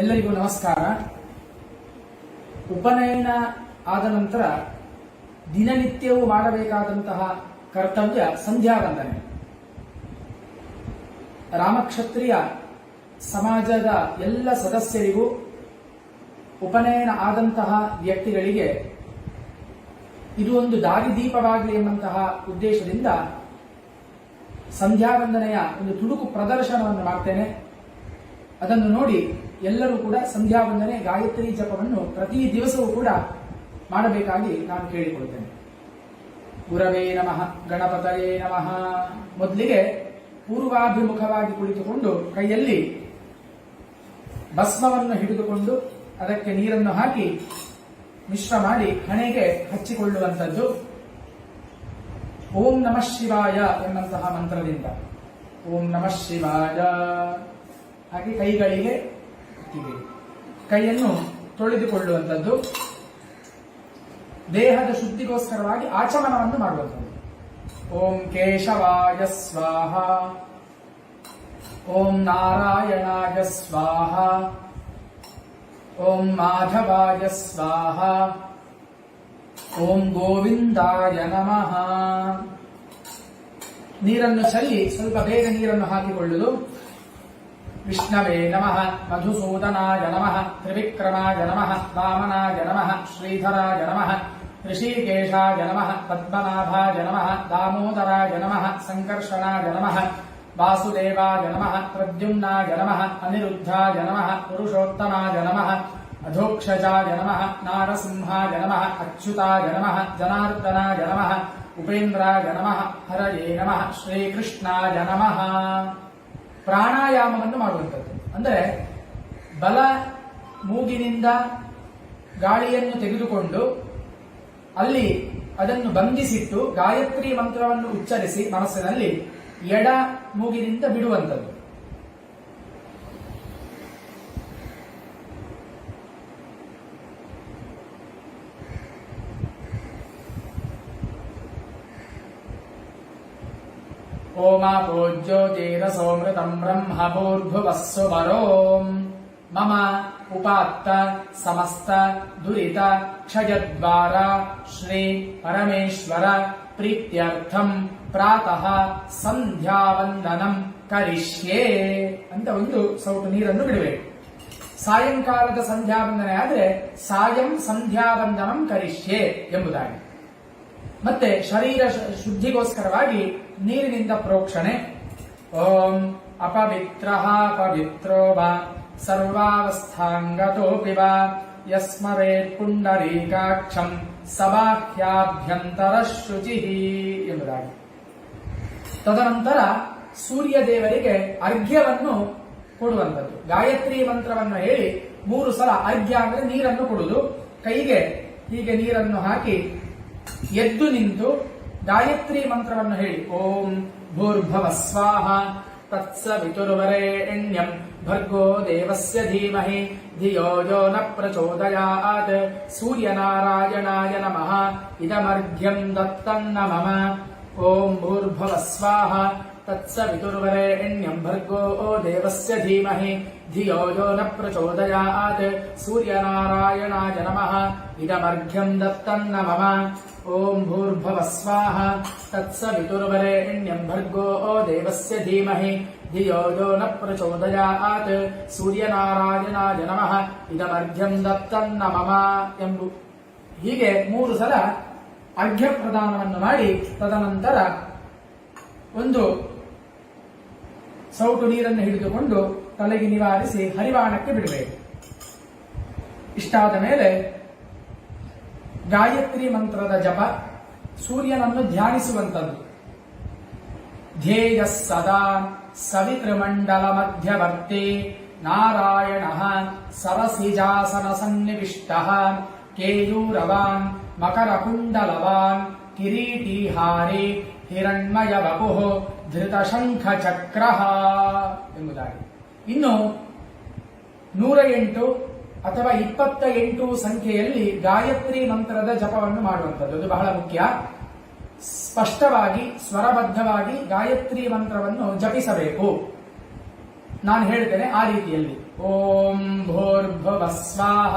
ಎಲ್ಲರಿಗೂ ನಮಸ್ಕಾರ. ಉಪನಯನ ಆದ ನಂತರ ದಿನನಿತ್ಯವೂ ಮಾಡಬೇಕಾದಂತಹ ಕರ್ತವ್ಯ ಸಂಧ್ಯಾ ವಂದನೆ. ರಾಮಕ್ಷತ್ರಿಯ ಸಮಾಜದ ಎಲ್ಲ ಸದಸ್ಯರಿಗೂ ಉಪನಯನ ಆದಂತಹ ವ್ಯಕ್ತಿಗಳಿಗೆ ಇದು ಒಂದು ದಾರಿದೀಪವಾಗಲಿ ಎಂಬಂತಹ ಉದ್ದೇಶದಿಂದ ಸಂಧ್ಯಾ ವಂದನೆಯ ಒಂದು ತುಡುಕು ಪ್ರದರ್ಶನವನ್ನು ಮಾಡ್ತೇನೆ. ಅದನ್ನು ನೋಡಿ ಎಲ್ಲರೂ ಕೂಡ ಸಂಧ್ಯಾ ವಂದನೆ, ಗಾಯತ್ರಿ ಜಪವನ್ನು ಪ್ರತಿ ದಿವಸವೂ ಕೂಡ ಮಾಡಬೇಕಾಗಿ ನಾನು ಕೇಳಿಕೊಳ್ತೇನೆ. ಗುರವೇ ನಮಃ, ಗಣಪತಯೇ ನಮಃ. ಮೊದಲಿಗೆ ಪೂರ್ವಾಭಿಮುಖವಾಗಿ ಕುಳಿತುಕೊಂಡು ಕೈಯಲ್ಲಿ ಭಸ್ಮವನ್ನು ಹಿಡಿದುಕೊಂಡು ಅದಕ್ಕೆ ನೀರನ್ನು ಹಾಕಿ ಮಿಶ್ರ ಮಾಡಿ ಹಣೆಗೆ ಹಚ್ಚಿಕೊಳ್ಳುವಂಥದ್ದು ಓಂ ನಮಃ ಶಿವಾಯ ಎನ್ನುವಂತಹ ಮಂತ್ರದಿಂದ. ಓಂ ನಮಃ ಶಿವಾಯ. ಹಾಗೆ ಕೈಗಳಿಗೆ ಹೀಗೆ ಕೈಯನ್ನು ತೊಳೆದುಕೊಳ್ಳುವಂಥದ್ದು ದೇಹದ ಶುದ್ಧಿಗೋಸ್ಕರವಾಗಿ ಆಚಮನವನ್ನು ಮಾಡುವಂಥದ್ದು. ಓಂ ಕೇಶವಾಯ ಸ್ವಾಹ. ಓಂ ನಾರಾಯಣಾಯ ಸ್ವಾಹ. ಓಂ ಮಾಧವಾಯ ಸ್ವಾಹ. ಓಂ ಗೋವಿಂದಾಯ ನಮಃ. ನೀರನ್ನು ಸರಿ, ಸ್ವಲ್ಪ ಬೇಗ ನೀರನ್ನು ಹಾಕಿಕೊಳ್ಳುವುದು ವಿಷ್ಣವೇ ನಮಃ ಮಧುಸೂದನಾಯ ನಮಃ ತ್ರಿವಿಕ್ರಮಾಯ ನಮಃ ವಾಮನಾಯ ನಮಃ ಶ್ರೀಧರಾಯ ನಮಃ ಋಷಿಕೇಶಾಯ ನಮಃ ಪದ್ಮನಾಭಾಯ ನಮಃ ದಾಮೋದರಾಯ ನಮಃ ಸಂಕರ್ಷಣಾಯ ನಮಃ ವಾಸುದೇವಾಯ ನಮಃ ಪ್ರದ್ಯುಮ್ನಾಯ ನಮಃ ಅನಿರುದ್ಧಾಯ ನಮಃ ಪುರುಷೋತ್ತಮಾಯ ನಮಃ ಅಧೋಕ್ಷಜಾಯ ನಮಃ ನಾರಸಿಂಹಾಯ ನಮಃ ಅಚ್ಯುತಾಯ ನಮಃ ಜನಾರ್ದನಾಯ ನಮಃ ಉಪೇಂದ್ರಾಯ ನಮಃ ಹರಯೇ ನಮಃ ಶ್ರೀಕೃಷ್ಣಾಯ ನಮಃ ಪ್ರಾಣಾಯಾಮವನ್ನು ಮಾಡುವಂಥದ್ದು. ಅಂದರೆ ಬಲ ಮೂಗಿನಿಂದ ಗಾಳಿಯನ್ನು ತೆಗೆದುಕೊಂಡು ಅಲ್ಲಿ ಅದನ್ನು ಬಂಧಿಸಿಟ್ಟು ಗಾಯತ್ರಿ ಮಂತ್ರವನ್ನು ಉಚ್ಚರಿಸಿ ಮನಸ್ಸಿನಲ್ಲಿ ಎಡ ಮೂಗಿನಿಂದ ಬಿಡುವಂಥದ್ದು. ಓಮಾಪೋ ಸೋಮೃತ ಭೂರ್ಭುವಸ್ಸು ವರೋಂ ಮಮ ಉಪಾತ್ತ ಸಮಸ್ತ ದುರಿತ ಕ್ಷಯದ್ವಾರ ಶ್ರೀ ಪರಮೇಶ್ವರ ಪ್ರೀತ್ಯರ್ಥಂ ಪ್ರಾತಃ ಸಂಧ್ಯಾವಂದನಂ ಕರಿಷ್ಯೇ. ಅಂತ ಒಂದು ಸೌಟು ನೀರನ್ನು ಬಿಡಬೇಕು ಸಾಯಂಕಾಲದ ಸಂಧ್ಯಾವಂದನೆ ಆದರೆ ಸಾಯಂ ಸಂಧ್ಯಾವಂದನಂ ಕರಿಷ್ಯೆ ಎಂಬುದಾಗಿ. ಮತ್ತೆ ಶರೀರ ಶುದ್ಧಿಗೋಸ್ಕರವಾಗಿ ನೀರಿನಿಂದ ಪ್ರೋಕ್ಷಣೆ. ಓಂ ಅಪವಿತ್ರ ಪವಿತ್ರೋ ವಾ ಸರ್ವಾವಸ್ಥಾಂಗತೋಪಿ ವಾ ಯಸ್ಮರೇತ್ ಪುಂಡರೀಕಾಕ್ಷಂ ಸಬಾಹ್ಯಾಭ್ಯಂತರ ಶುಚಿ ಎಂಬುದಾಗಿ. ತದನಂತರ ಸೂರ್ಯ ದೇವರಿಗೆ ಅರ್ಘ್ಯವನ್ನು ಕೊಡುವಂಥದ್ದು. ಗಾಯತ್ರಿ ಮಂತ್ರವನ್ನು ಹೇಳಿ ಮೂರು ಸಲ ಅರ್ಘ್ಯ ಅಂದ್ರೆ ನೀರನ್ನು ಕೊಡುವುದು. ಕೈಗೆ ಹೀಗೆ ನೀರನ್ನು ಹಾಕಿ ಎದ್ದು ನಿಂತು ಗಾಯತ್ರಿ ಮಂತ್ರವನ್ನು ಹೇಳಿ. ಓಂ ಭೂರ್ಭವ ಸ್ವಾಹ ತತ್ಸವಿತುರ್ವರೆಣ್ಯಂ ಭರ್ಗೋ ದೇವಸ್ಯ ಧೀಮಹಿ ಧಿಯೋ ಯೋ ನ ಪ್ರಚೋದಯಾತ್. ಸೂರ್ಯನಾರಾಯಣಾಯ ನಮಃ. ಇದಮರ್ಘ್ಯಂ ದತ್ತನ್ನ ಮಮ. ಓಂ ಭೂರ್ಭವ ಸ್ವಾಹ ತತ್ಸವಿತುರ್ವರೆಣ್ಯಂ ಭರ್ಗೋ ದೇವಸ್ಯ ಧೀಮಹಿ ಧಿಯೋ ಯೋ ನ ಸೂರ್ಯನಾರಾಯಣಾ ಸೂರ್ಯನಾರಾಯಣಾಯ ನಮಃ ಇದಮರ್ಘ್ಯಂ ದತ್ತನ್ನ ಮಮ ಓಂ ಭೂರ್ಭವ ಸ್ವಾಹ ತತ್ಸವಿತುರ್ವರೆಣ್ಯಂ ಭರ್ಗೋ ದೇವಸ್ಯ ಧೀಮಹಿ ಧಿಯೋ ಯೋ ನ ಪ್ರಚೋದಯಾತ್ ಸೂರ್ಯನಾರಾಯಣಾಯ ನಮಃ ಇದಮರ್ಘ್ಯಂ ದತ್ತನ್ನ ಮಮ ಎಂಬು ಹೀಗೆ ಮೂರು ಸಲ ಅರ್ಘ್ಯ ಪ್ರದಾನವನ್ನು ಮಾಡಿ ತದನಂತರ ಒಂದು ಸೌಟು ನೀರನ್ನು ಹಿಡಿದುಕೊಂಡು ತಲೆಗೆ ನಿವಾರಿಸಿ ಹರಿವಾಣಕ್ಕೆ ಬಿಡಬೇಕು. ಇಷ್ಟಾದ ಮೇಲೆ ಗಾಯತ್ರಿ ಮಂತ್ರದ ಜಪ ಸೂರ್ಯನನ್ನು ಧ್ಯಾನಿಸುವಂಥದ್ದು. ಧ್ಯೇಯ ಸದಾ ಸವಿತೃಮಂಡಲ ಮಧ್ಯವರ್ತಿ ನಾರಾಯಣ ಸರಸಿಜಾಸನ ಸನ್ನಿವಿಷ್ಟ ಕೇಯೂರವಾನ್ ಮಕರಕುಂಡಲವಾನ್ ಕಿರೀಟಿಹಾರಿ ಹಿರಣ್ಮಯ ವಪು ಧೃತಶಂಖ ಚಕ್ರ ಎಂಬುದಾಗಿ. ಇನ್ನು ನೂರ ಎಂಟು ಅಥವಾ ಇಪ್ಪತ್ತ ಎಂಟು ಸಂಖ್ಯೆಯಲ್ಲಿ ಗಾಯತ್ರಿ ಮಂತ್ರದ ಜಪವನ್ನು ಮಾಡುವಂಥದ್ದು. ಅದು ಬಹಳ ಮುಖ್ಯ. ಸ್ಪಷ್ಟವಾಗಿ, ಸ್ವರಬದ್ಧವಾಗಿ ಗಾಯತ್ರಿ ಮಂತ್ರವನ್ನು ಜಪಿಸಬೇಕು. ನಾನು ಹೇಳ್ತೇನೆ ಆ ರೀತಿಯಲ್ಲಿ. ಓಂ ಭೋರ್ಭುವ ಸ್ವಾಹ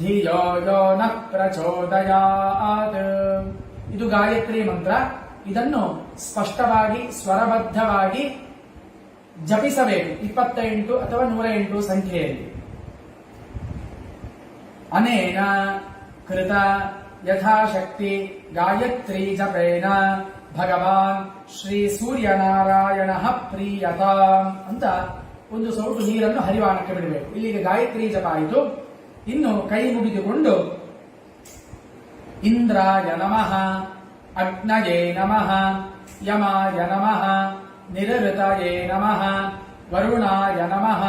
ಧಿಯೋ ಯೋ ನ ಪ್ರಚೋದಯಾತ್. ಇದು ಗಾಯತ್ರಿ ಮಂತ್ರ. ಇದನ್ನು ಸ್ಪಷ್ಟವಾಗಿ, ಸ್ವರಬದ್ಧವಾಗಿ ಜಪಿಸಬೇಕು. ಇಪ್ಪತ್ತೆಂಟು ಅಥವಾ ನೂರ ಎಂಟು ಸಂಖ್ಯೆಯಲ್ಲಿ. ಅನೇನ ಕೃತ ಯಥಾಶಕ್ತಿ ಗಾಯತ್ರಿ ಜಪೇನ ಭಗವಾನ್ ಶ್ರೀ ಸೂರ್ಯನಾರಾಯಣ ಪ್ರೀಯತ ಅಂತ ಒಂದು ಸೌಟು ನೀರನ್ನು ಹರಿವಾಣಕ್ಕೆ ಬಿಡಬೇಕು. ಇಲ್ಲಿಗೆ ಗಾಯತ್ರಿ ಜಪ ಆಯಿತು. ಇನ್ನು ಕೈ ಮುಗಿದುಕೊಂಡು, ಇಂದ್ರಾಯ ನಮಃ, ಅಗ್ನಯೇ ನಮಃ, ಯಮಾಯ ನಮಃ ನಿರೃತಯೇ ನಮಃ, ವರುಣಾಯ ನಮಃ,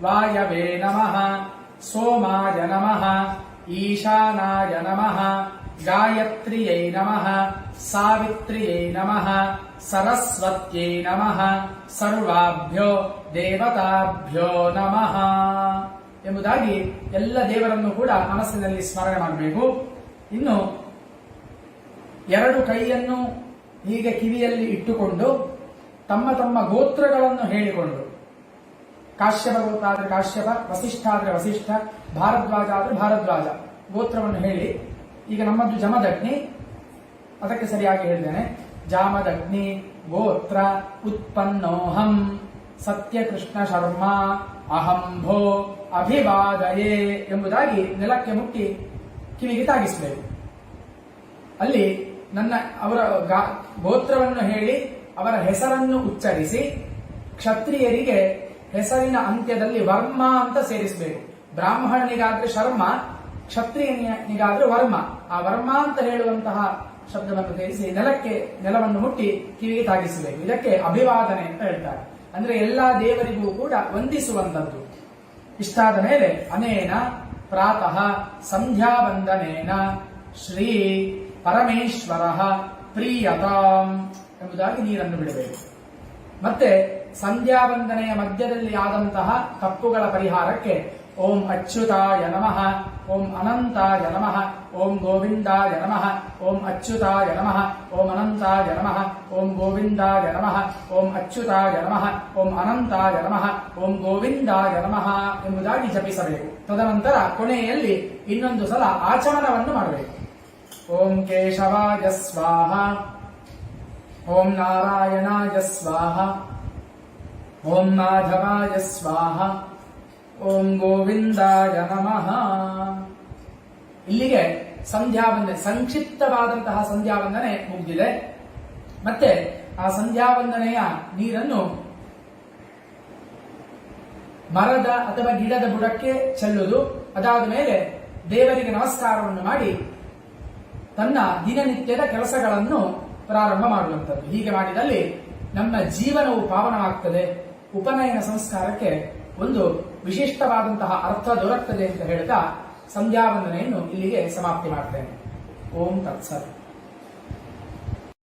ವಾಯವೇ ನಮಃ, ಸೋಮಾಯ ನಮಃ, ಈಶಾನಾಯ ನಮಃ, ಗಾಯತ್ರಿಯೈ ನಮಃ, ಸಾವಿತ್ರಿಯೈ ನಮಃ, ಸರಸ್ವತ್ಯೈ ನಮಃ, ಸರ್ವಾಭ್ಯೋ ದೇವತಾಭ್ಯೋ ನಮಃ. ಎಂಬುದಾಗಿ ಎಲ್ಲ ದೇವರನ್ನು ಕೂಡ ಮನಸ್ಸಿನಲ್ಲಿ ಸ್ಮರಣೆ ಮಾಡಬೇಕು. ಇನ್ನು ಎರಡು ಕೈಯನ್ನು ಹೀಗೆ ಕಿವಿಯಲ್ಲಿ ಇಟ್ಟುಕೊಂಡು ತಮ್ಮ ತಮ್ಮ ಗೋತ್ರಗಳನ್ನು ಹೇಳಿಕೊಂಡು, ಕಾಶ್ಯಪ ಗೋತ್ರ ಕಾಶ್ಯಪ ವಸಿಷ್ಠ ಆದ್ರೆ ವಸಿಷ್ಠ ಭಾರದ್ವಾಜ ಆದ್ರೆ ಭಾರದ್ವಾಜ ಗೋತ್ರವನ್ನು ಹೇಳಿ, ಈಗ ನಮ್ಮದು ಜಮದಗ್ನಿ, ಅದಕ್ಕೆ ಸರಿಯಾಗಿ ಹೇಳಿದ್ದೇನೆ ಜಾಮದಗ್ನಿ, ಗೋತ್ರ, ಉತ್ಪನ್ನೋಹಂ, ಸತ್ಯಕೃಷ್ಣ ಶರ್ಮಾ, ಅಹಂಭೋ ಅಭಿವಾದಯೇ ಎಂಬುದಾಗಿ ನೆಲಕ್ಕೆ ಮುಟ್ಟಿ ಕಿವಿಗೆ ತಾಗಿಸಬೇಕು ಅಲ್ಲಿ ನನ್ನ ಅವರ ಗೋತ್ರವನ್ನು ಹೇಳಿ ಅವರ ಹೆಸರನ್ನು ಉಚ್ಚರಿಸಿ ಕ್ಷತ್ರಿಯರಿಗೆ ಹೆಸರಿನ ಅಂತ್ಯದಲ್ಲಿ ವರ್ಮ ಅಂತ ಸೇರಿಸಬೇಕು ಬ್ರಾಹ್ಮಣನಿಗಾದ್ರೆ ಶರ್ಮ, ಕ್ಷತ್ರಿಯನಿಗಾದ್ರೆ ವರ್ಮ. ಆ ವರ್ಮ ಅಂತ ಹೇಳುವಂತಹ ಶಬ್ದವನ್ನು ಸೇರಿಸಿ ನೆಲಕ್ಕೆ, ನೆಲವನ್ನು ಮುಟ್ಟಿ ಕಿವಿಗೆ ತಾಗಿಸಬೇಕು ಇದಕ್ಕೆ ಅಭಿವಾದನೆ ಅಂತ ಹೇಳ್ತಾರೆ. ಅಂದ್ರೆ ಎಲ್ಲಾ ದೇವರಿಗೂ ಕೂಡ ವಂದಿಸುವಂತದ್ದು. ಇಷ್ಟಾದ ಮೇಲೆ ಅನೇನ ಪ್ರಾತಃ ಸಂಧ್ಯಾವಂದನೇನ ಶ್ರೀ ಪರಮೇಶ್ವರ ಪ್ರಿಯತಾಂ ಎಂಬುದಾಗಿ ನೀರನ್ನು ಬಿಡಬೇಕು. ಮತ್ತೆ ಸಂಧ್ಯಾವಂದನೆಯ ಮಧ್ಯದಲ್ಲಿ ಆದಂತಹ ತಪ್ಪುಗಳ ಪರಿಹಾರಕ್ಕೆ ಓಂ ಅಚ್ಯುತಾಯ ನಮಃ, ಓಂ ಅನಂತಾಯ ನಮಃ ಓಂ ಗೋವಿಂದಾಯ ನಮಃ. ಓಂ ಅಚ್ಯುತಾಯ ನಮಃ. ಓಂ ಅನಂತಾಯ ನಮಃ. ಓಂ ಗೋವಿಂದಾಯ ನಮಃ. ಓಂ ಅಚ್ಯುತಾಯ ನಮಃ. ಓಂ ಅನಂತಾಯ ನಮಃ. ಓಂ ಗೋವಿಂದಾಯ ನಮಃ ಎಂಬುದಾಗಿ ಜಪಿಸಬೇಕು. ತದನಂತರ ಕೊನೆಯಲ್ಲಿ ಇನ್ನೊಂದು ಸಲ ಆಚಮನವನ್ನು ಮಾಡಬೇಕು. ಓಂ ಕೇಶವಾಯ ಸ್ವಾಹ. ಓಂ ನಾರಾಯಣಾಯ ಸ್ವಾಹ. ಓಂ ಮಾಧವಾಯ ಸ್ವಾಹ. ಓಂ ಗೋವಿಂದಾಯ ನಮಃ. ಇಲ್ಲಿಗೆ ಸಂಧ್ಯಾವಂದನೆ, ಸಂಕ್ಷಿಪ್ತವಾದಂತಹ ಸಂಧ್ಯಾವಂದನೆ ಮುಗಿದಿದೆ. ಮತ್ತೆ ಆ ಸಂಧ್ಯಾವಂದನೆಯ ನೀರನ್ನು ಮರದ ಅಥವಾ ಗಿಡದ ಬುಡಕ್ಕೆ ಚೆಲ್ಲುವುದು ಅದಾದ ಮೇಲೆ ದೇವರಿಗೆ ನಮಸ್ಕಾರವನ್ನು ಮಾಡಿ ತನ್ನ ದಿನನಿತ್ಯದ ಕೆಲಸಗಳನ್ನು ಪ್ರಾರಂಭ ಮಾಡುವಂಥದ್ದು. ಹೀಗೆ ಮಾಡಿದಲ್ಲಿ ನಮ್ಮ ಜೀವನವು ಪಾವನವಾಗ್ತದೆ. ಉಪನಯನ ಸಂಸ್ಕಾರಕ್ಕೆ ಒಂದು ವಿಶಿಷ್ಟವಾದಂತಹ ಅರ್ಥ ದೊರಕ್ತದೆ ಅಂತ ಹೇಳ್ತಾ ಸಂಧ್ಯಾವಂದನೆಯನ್ನು ಇಲ್ಲಿಗೆ ಸಮಾಪ್ತಿ ಮಾಡ್ತೇನೆ. ಓಂ ತತ್ಸತ್.